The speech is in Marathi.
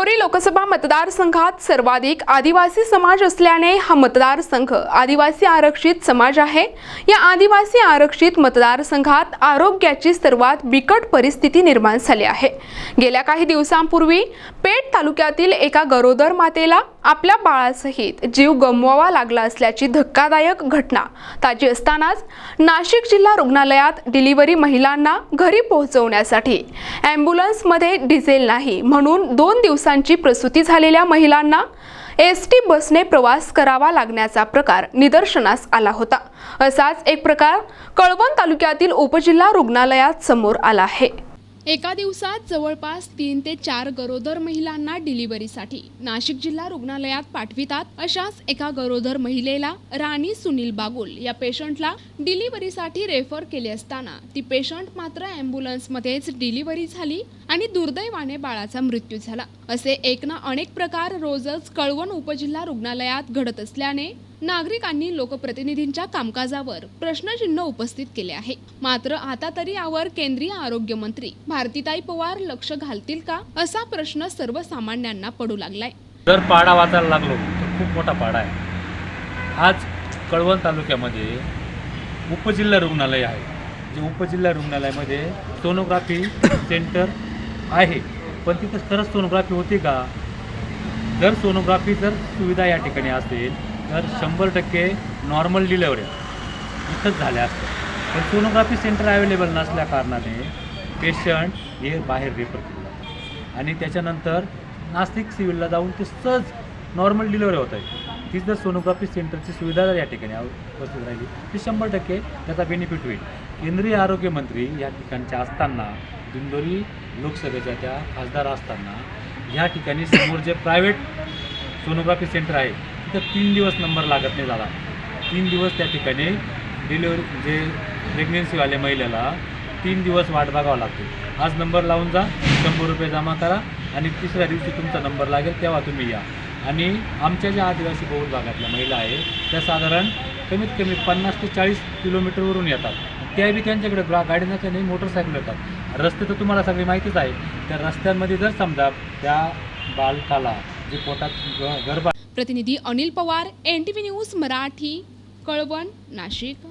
दिंडोरी लोकसभा मतदारसंघात सर्वाधिक आदिवासी समाज असल्याने हा मतदारसंघ आदिवासी आरक्षित समाज आहे. या आदिवासी आरक्षित मतदारसंघात आरोग्याची सर्वात बिकट परिस्थिती निर्माण झाली आहे. गेल्या काही दिवसांपूर्वी पेठ तालुक्यातील एका गरोदर मातेला आपल्या बाळासहित जीव गमवावा लागला असल्याची धक्कादायक घटना. ताजी असतानाच नाशिक जिल्हा रुग्णालयात डिलिव्हरी महिलांना घरी पोहोचवण्यासाठी. ॲम्ब्युलन्समध्ये डिझेल नाही म्हणून दोन दिवसांची प्रसूती झालेल्या महिलांना एस टी बसने प्रवास करावा लागण्याचा प्रकार निदर्शनास आला होता. असाच एक प्रकार कळवण तालुक्यातील उपजिल्हा रुग्णालयात समोर आला आहे. एका दिवसात जवळपास तीन ते चार गरोदर महिलांना डिलिव्हरीसाठी. नाशिक जिल्हा रुग्णालयात पाठवितात अशाच एका गरोदर महिलेला राणी सुनील बागुल. या पेशंटला डिलिव्हरीसाठी रेफर केले असताना ती पेशंट मात्र ॲम्ब्युलन्समध्येच डिलिव्हरी झाली आणि दुर्दैवाने बाळाचा मृत्यू झाला. असे एक ना अनेक प्रकार रोजच कळवण उपजिल्हा रुग्णालयात घडत असल्याने नागरिकांनी लोकप्रतिनिधींच्या कामकाजावर प्रश्नचिन्ह उपस्थित केले आहे. मात्र आता तरी यावर केंद्रीय आरोग्य मंत्री भारतीताई पवार लक्ष घालतील का असा प्रश्न सर्वसामान्यांना पडू लागलाय. जर पाडा वाचायला लागलो तर खूप मोठा पाडा आहे. आज कळवण तालुक्यामध्ये उपजिल्हा रुग्णालय आहे. जे उपजिल्हा रुग्णालयामध्ये सोनोग्राफी सेंटर आहे. पण तिथं खरंच सोनोग्राफी होती का? जर सोनोग्राफी जर सुविधा या ठिकाणी असेल तर शंभर टक्के नॉर्मल डिलेवऱ्या इथंच झाल्या असतात पण सोनोग्राफी सेंटर अवेलेबल नसल्या कारणाने पेशंट हे बाहेर रेफर केलं जातं. आणि त्याच्यानंतर नाशिक सिव्हिलला जाऊन ते सहज नॉर्मल डिलेवरी होत आहे. तीच जर सोनोग्राफी सेंटरची सुविधा जर या ठिकाणी उपस्थित राहिली ती शंभर टक्के त्याचा बेनिफिट होईल. केंद्रीय आरोग्यमंत्री या ठिकाणच्या असताना दिंडोरी लोकसभेच्या त्या खासदार असताना ह्या ठिकाणी समोर जे प्रायव्हेट सोनोग्राफी सेंटर आहे फक्त तीन दिवस नंबर लागत नाही झाला तीन दिवस त्या ठिकाणी डिलिव्हरी म्हणजे प्रेग्नेन्सीवाल्या महिलेला तीन दिवस वाट बघावा लागतो. आज नंबर लावून जा शंभर रुपये जमा करा आणि तिसऱ्या दिवशी तुमचा नंबर लागेल तेव्हा तुम्ही या. आणि आमच्या ज्या आदिवासी बहुल भागातल्या महिला आहे त्या साधारण कमीत कमी पन्नास ते चाळीस किलोमीटरवरून येतात. त्या बी त्यांच्याकडे गा गाडी नसल्या नाही मोटरसायकल येतात. रस्ते तर तुम्हाला सगळी माहितीच आहे. त्या रस्त्यांमध्ये जर समजा त्या बालकाला जे पोटात ग- गर्भ प्रतिनिधी Anil Pawar N T V news Marathi Kalwan Nashik.